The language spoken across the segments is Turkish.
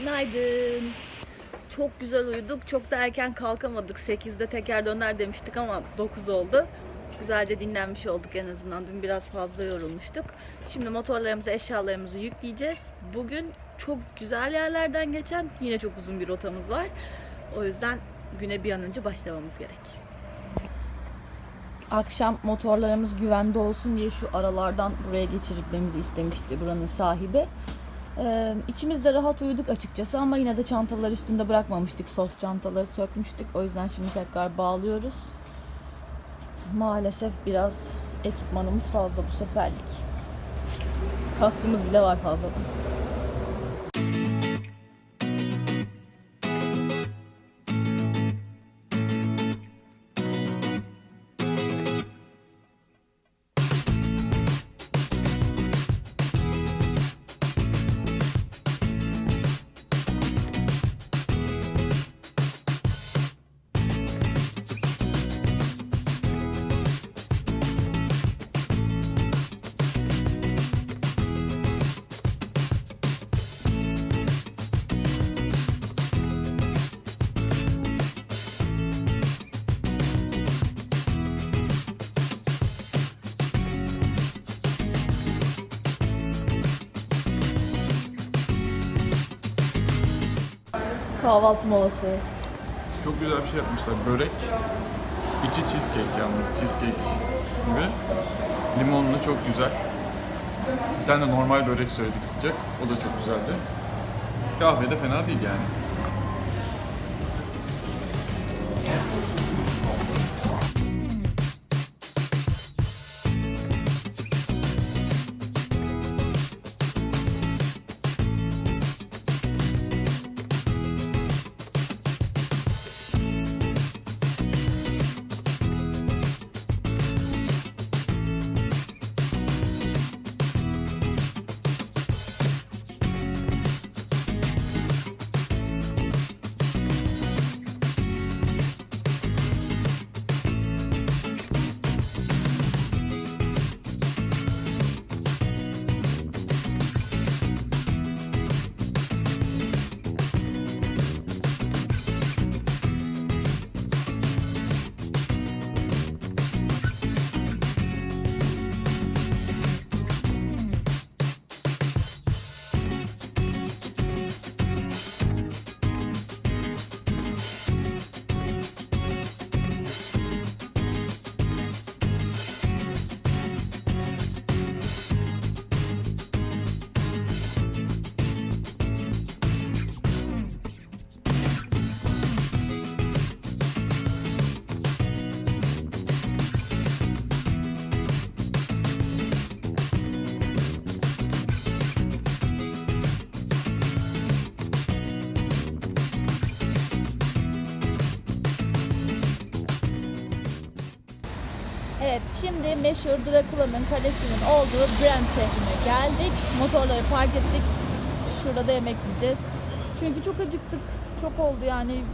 Günaydın. Çok güzel uyuduk. Çok da erken kalkamadık. 8'de teker döner demiştik ama 9 oldu. Güzelce dinlenmiş olduk en azından. Dün biraz fazla yorulmuştuk. Şimdi motorlarımızı, eşyalarımızı yükleyeceğiz. Bugün çok güzel yerlerden geçen yine çok uzun bir rotamız var. O yüzden güne bir an önce başlamamız gerek. Akşam motorlarımız güvende olsun diye şu aralardan buraya geçirmemizi istemişti buranın sahibi. Ee, içimiz de rahat uyuduk açıkçası ama yine de çantaları üstünde bırakmamıştık. Soft çantaları sökmüştük. O yüzden şimdi tekrar bağlıyoruz. Maalesef biraz ekipmanımız fazla bu seferlik. Kaskımız bile var fazladan. Kahvaltı molası. Çok güzel bir şey yapmışlar. Börek. İçi cheesecake yalnız. Cheesecake gibi. Limonlu çok güzel. Bir tane de normal börek söyledik sıcak. O da çok güzeldi. Kahve de fena değil yani. Evet, şimdi meşhur Drakula'nın kalesinin olduğu Brand şehrine geldik. Motorları park ettik. Şurada da yemek yiyeceğiz. Çünkü çok acıktık. Çok oldu yani.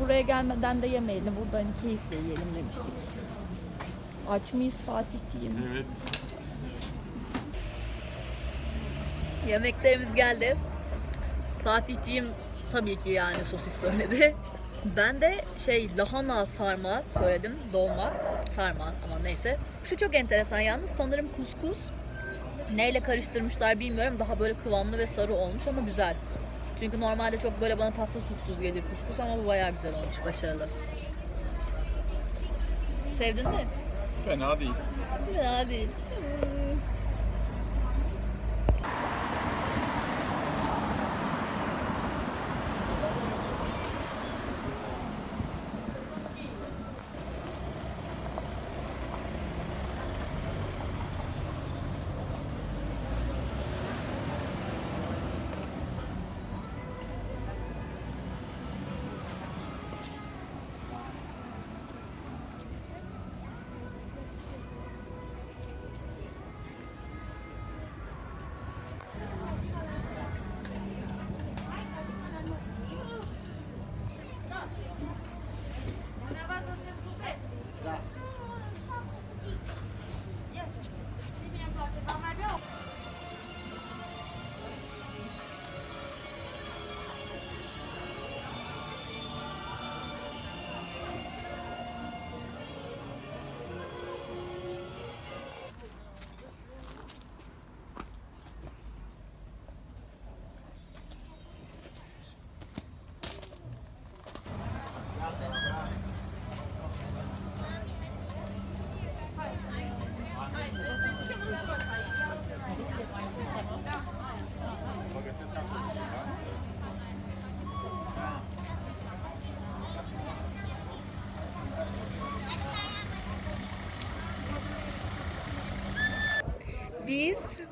Buraya gelmeden de yemeyelim. Burada hani keyifle yiyelim demiştik. Aç mıyız Fatihciğim? Evet. Yemeklerimiz geldi. Fatihciğim tabii ki yani sosis söyledi. Ben de şey lahana sarma söyledim. Dolma sarma ama neyse. Şu çok enteresan yalnız sanırım kuskus. Neyle karıştırmışlar bilmiyorum. Daha böyle kıvamlı ve sarı olmuş ama güzel. Çünkü normalde çok böyle bana tatsız tuzsuz gelir kuskus ama bu bayağı güzel olmuş. Başarılı. Sevdin mi? Fena değil. Fena değil.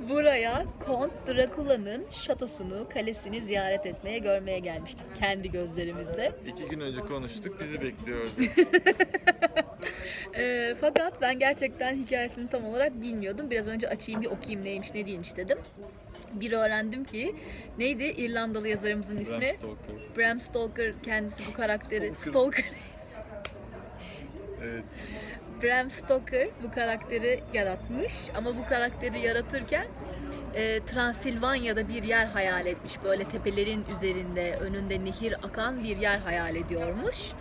Buraya Kont Drakula'nın şatosunu, kalesini ziyaret etmeye, görmeye gelmiştik kendi gözlerimizle. İki gün önce konuştuk, bizi bekliyordu. Ee, fakat ben gerçekten hikayesini tam olarak bilmiyordum. Biraz önce açayım bir okuyayım neymiş ne değilmiş dedim. Bir öğrendim ki neydi İrlandalı yazarımızın ismi? Bram Stoker. Bram Stoker kendisi bu karakteri Stoker. Stoker. Evet. Bram Stoker bu karakteri yaratmış ama bu karakteri yaratırken e, Transilvanya'da bir yer hayal etmiş. Böyle tepelerin üzerinde, önünde nehir akan bir yer hayal ediyormuş.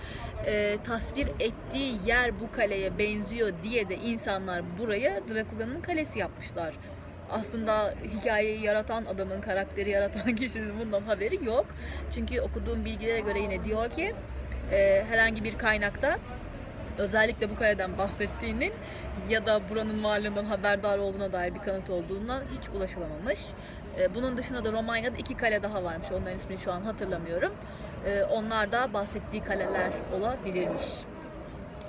E, tasvir ettiği yer bu kaleye benziyor diye de insanlar buraya Drakula'nın kalesi yapmışlar. Aslında hikayeyi yaratan adamın, karakteri yaratan kişinin bundan haberi yok. Çünkü okuduğum bilgilere göre yine diyor ki e, herhangi bir kaynakta özellikle bu kaleden bahsettiğinin ya da buranın varlığından haberdar olduğuna dair bir kanıt olduğundan hiç ulaşılamamış. Ee, Bunun dışında da Romanya'da iki kale daha varmış. Onların ismini şu an hatırlamıyorum. Ee, Onlar da bahsettiği kaleler olabilirmiş.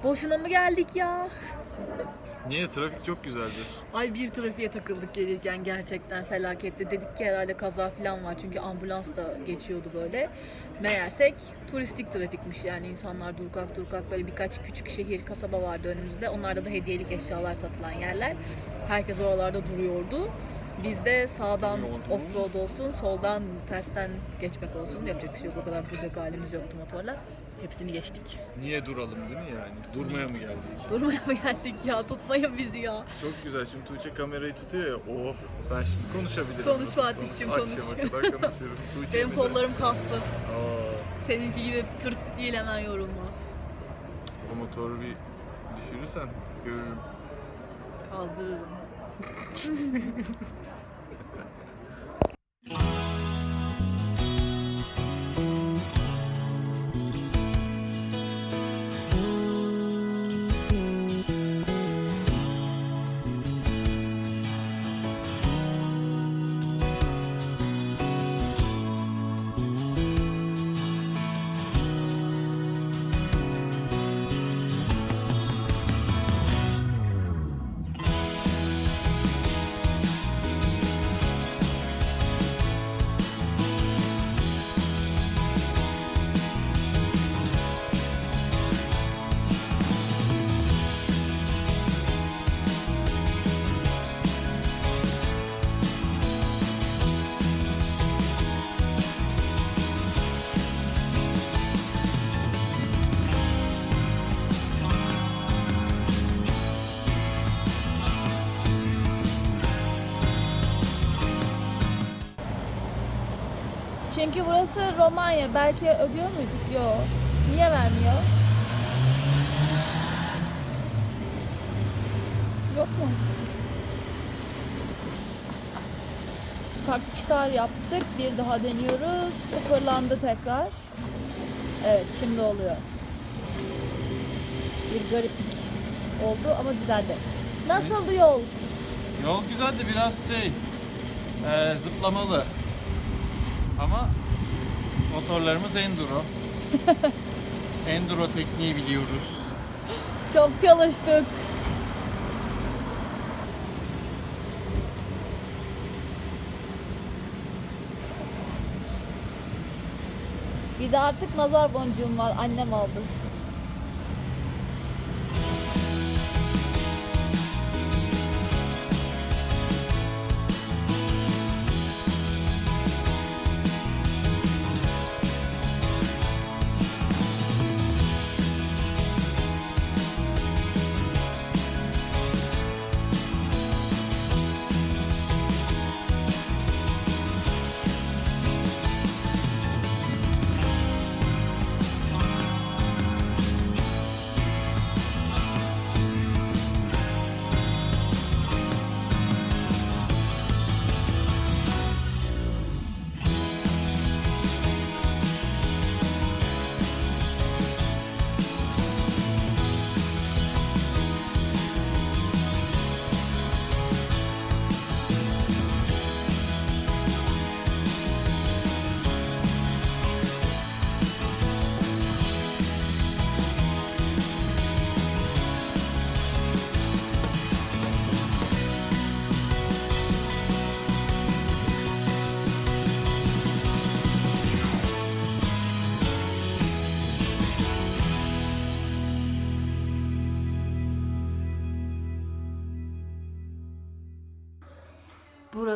Boşuna mı geldik ya? Niye? Trafik çok güzeldi. Ay bir trafiğe takıldık gelirken gerçekten felaketti. Dedik ki herhalde kaza falan var çünkü ambulans da geçiyordu böyle. Meğersek turistik trafikmiş yani insanlar durkak durkak böyle birkaç küçük şehir, kasaba vardı önümüzde. Onlarda da hediyelik eşyalar satılan yerler. Herkes oralarda duruyordu. Biz de sağdan offroad olsun, soldan tersten geçmek olsun. Yapacak bir şey yok. O kadar duracak halimiz yoktu motorla. Hepsini geçtik. Niye duralım değil mi yani? Durmaya mı geldik? Durmaya mı geldik ya? Tutmayın bizi ya. Çok güzel. Şimdi Tuğçe kamerayı tutuyor ya. Oh ben şimdi konuşabilirim. Konuş Fatih'cim, konuş. Akşama kadar konuşuyorum. Tuğçe Benim bize- kollarım kaslı. Aa, Seninki gibi tırt değil hemen yorulmaz. o motoru bir düşürürsen görürüm. Kaldırırım. Çünkü burası Romanya. Belki ödüyor muyduk? Yok. Niye vermiyor? Yok mu? Kalk çıkar yaptık. Bir daha deniyoruz. Sıfırlandı tekrar. Evet şimdi oluyor. Bir gariplik oldu ama düzeldi. Nasıldı yol? Yol güzeldi biraz şey e, zıplamalı. Ama motorlarımız enduro. enduro tekniği biliyoruz. Çok çalıştık. Bir de artık nazar boncuğum var. Annem aldı.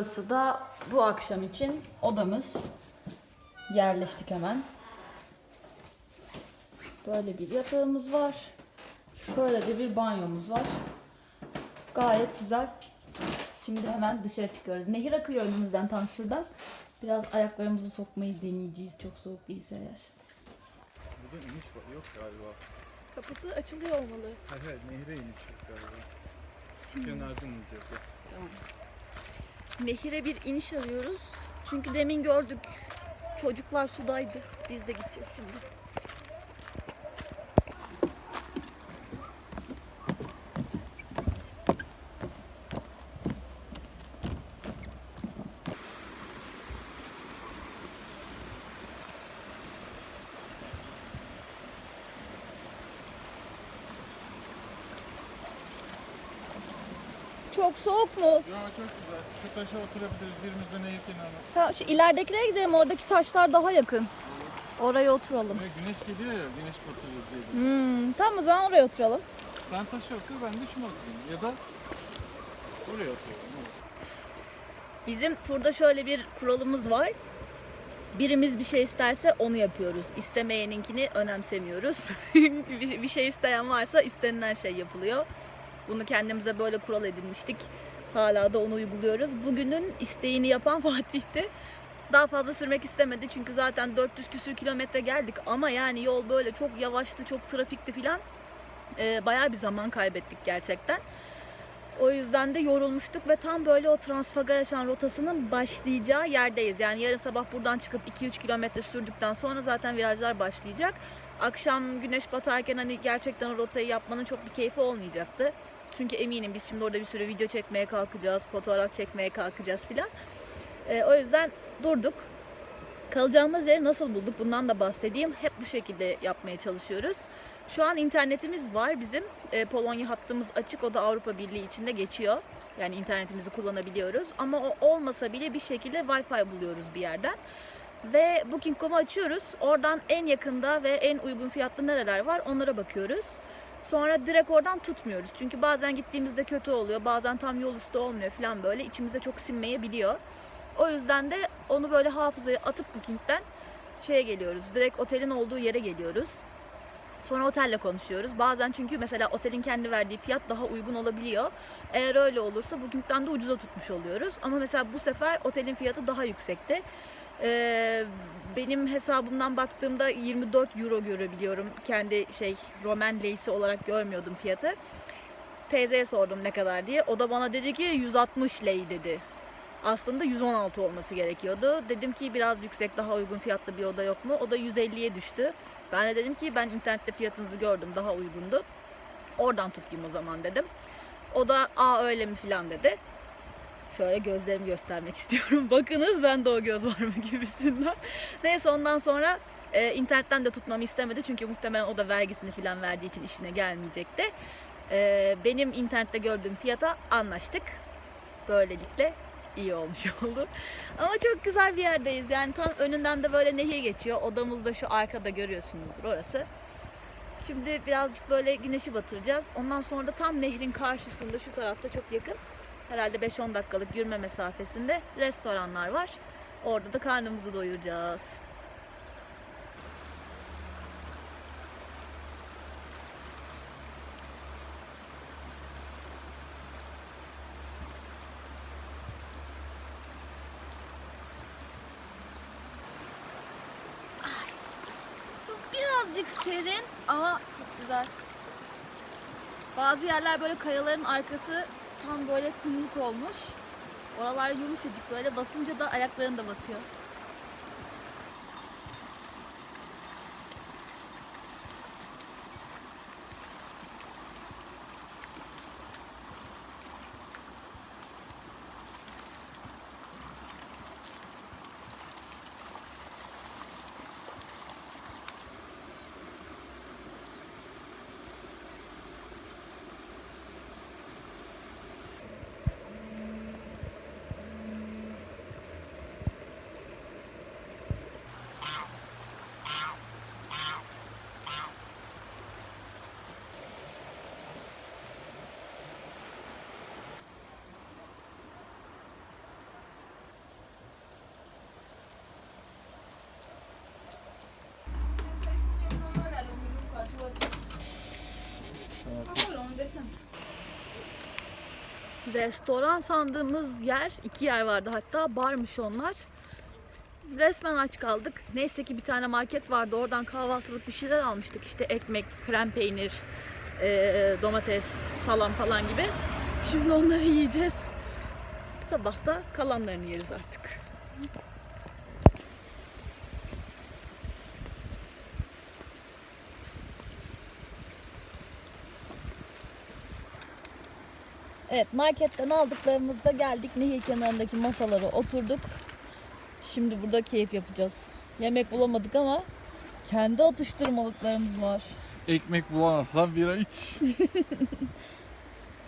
Burası da bu akşam için odamız. Yerleştik hemen. Böyle bir yatağımız var. Şöyle de bir banyomuz var. Gayet güzel. Şimdi hemen dışarı çıkıyoruz. Nehir akıyor önümüzden tam şuradan. Biraz ayaklarımızı sokmayı deneyeceğiz. Çok soğuk değilse eğer. Burada iniş var- yok galiba. Kapısı açılıyor olmalı. Hayır hayır nehre iniş yok galiba. Kenardan ineceğiz. ya. Nehire bir iniş arıyoruz. Çünkü demin gördük. Çocuklar sudaydı. Biz de gideceğiz şimdi. Çok soğuk mu? Ya çok güzel. Şu taşa oturabiliriz. Birimiz de nehir kenarına. Tamam şu ileridekilere gidelim. Oradaki taşlar daha yakın. Oraya oturalım. Ve güneş geliyor ya. Güneş batıyoruz diye. Hmm, tamam o zaman oraya oturalım. Sen taşa otur ben de şuna oturayım. Ya da buraya oturalım. Bizim turda şöyle bir kuralımız var. Birimiz bir şey isterse onu yapıyoruz. İstemeyeninkini önemsemiyoruz. bir şey isteyen varsa istenilen şey yapılıyor. Bunu kendimize böyle kural edinmiştik. Hala da onu uyguluyoruz. Bugünün isteğini yapan Fatih'ti. Daha fazla sürmek istemedi çünkü zaten 400 küsür kilometre geldik ama yani yol böyle çok yavaştı, çok trafikti filan. Ee, bayağı bir zaman kaybettik gerçekten. O yüzden de yorulmuştuk ve tam böyle o Transfagaraşan rotasının başlayacağı yerdeyiz. Yani yarın sabah buradan çıkıp 2-3 kilometre sürdükten sonra zaten virajlar başlayacak. Akşam güneş batarken hani gerçekten o rotayı yapmanın çok bir keyfi olmayacaktı. Çünkü eminim biz şimdi orada bir sürü video çekmeye kalkacağız, fotoğraf çekmeye kalkacağız filan. Ee, o yüzden durduk. Kalacağımız yeri nasıl bulduk bundan da bahsedeyim. Hep bu şekilde yapmaya çalışıyoruz. Şu an internetimiz var bizim. E, Polonya hattımız açık. O da Avrupa Birliği içinde geçiyor. Yani internetimizi kullanabiliyoruz. Ama o olmasa bile bir şekilde Wi-Fi buluyoruz bir yerden. Ve Booking.com'u açıyoruz. Oradan en yakında ve en uygun fiyatlı nereler var onlara bakıyoruz. Sonra direkt oradan tutmuyoruz. Çünkü bazen gittiğimizde kötü oluyor. Bazen tam yol üstü olmuyor falan böyle. İçimize çok sinmeyebiliyor. O yüzden de onu böyle hafızaya atıp Booking'den şeye geliyoruz. Direkt otelin olduğu yere geliyoruz. Sonra otelle konuşuyoruz. Bazen çünkü mesela otelin kendi verdiği fiyat daha uygun olabiliyor. Eğer öyle olursa Booking'den de ucuza tutmuş oluyoruz. Ama mesela bu sefer otelin fiyatı daha yüksekti. Ee, benim hesabımdan baktığımda 24 euro görebiliyorum. Kendi şey Roman Leysi olarak görmüyordum fiyatı. Teyzeye sordum ne kadar diye. O da bana dedi ki 160 lei dedi. Aslında 116 olması gerekiyordu. Dedim ki biraz yüksek daha uygun fiyatlı bir oda yok mu? O da 150'ye düştü. Ben de dedim ki ben internette fiyatınızı gördüm daha uygundu. Oradan tutayım o zaman dedim. O da aa öyle mi filan dedi. Şöyle gözlerimi göstermek istiyorum. Bakınız ben de o göz var mı gibisinden. Neyse ondan sonra e, internetten de tutmamı istemedi. Çünkü muhtemelen o da vergisini filan verdiği için işine gelmeyecekti. E, benim internette gördüğüm fiyata anlaştık. Böylelikle iyi olmuş oldu. Ama çok güzel bir yerdeyiz. Yani tam önünden de böyle nehir geçiyor. Odamız da şu arkada görüyorsunuzdur orası. Şimdi birazcık böyle güneşi batıracağız. Ondan sonra da tam nehrin karşısında şu tarafta çok yakın. Herhalde 5-10 dakikalık yürüme mesafesinde restoranlar var. Orada da karnımızı doyuracağız. Su birazcık serin ama çok güzel. Bazı yerler böyle kayaların arkası tam böyle kumluk olmuş. Oralar yumuşacık böyle basınca da ayakların da batıyor. Restoran sandığımız yer, iki yer vardı hatta, barmış onlar. Resmen aç kaldık. Neyse ki bir tane market vardı, oradan kahvaltılık bir şeyler almıştık. İşte ekmek, krem peynir, eee, domates, salam falan gibi. Şimdi onları yiyeceğiz. Sabah da kalanlarını yeriz artık. Evet marketten aldıklarımızda geldik nehir kenarındaki masalara oturduk. Şimdi burada keyif yapacağız. Yemek bulamadık ama kendi atıştırmalıklarımız var. Ekmek bulamazsan bira iç.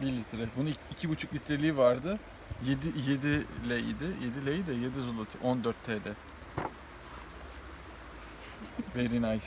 1 litre. Bunun iki- iki buçuk litreliği vardı. 7 7 leydi. 7 ley de 7 zloty. 14 TL. Very nice.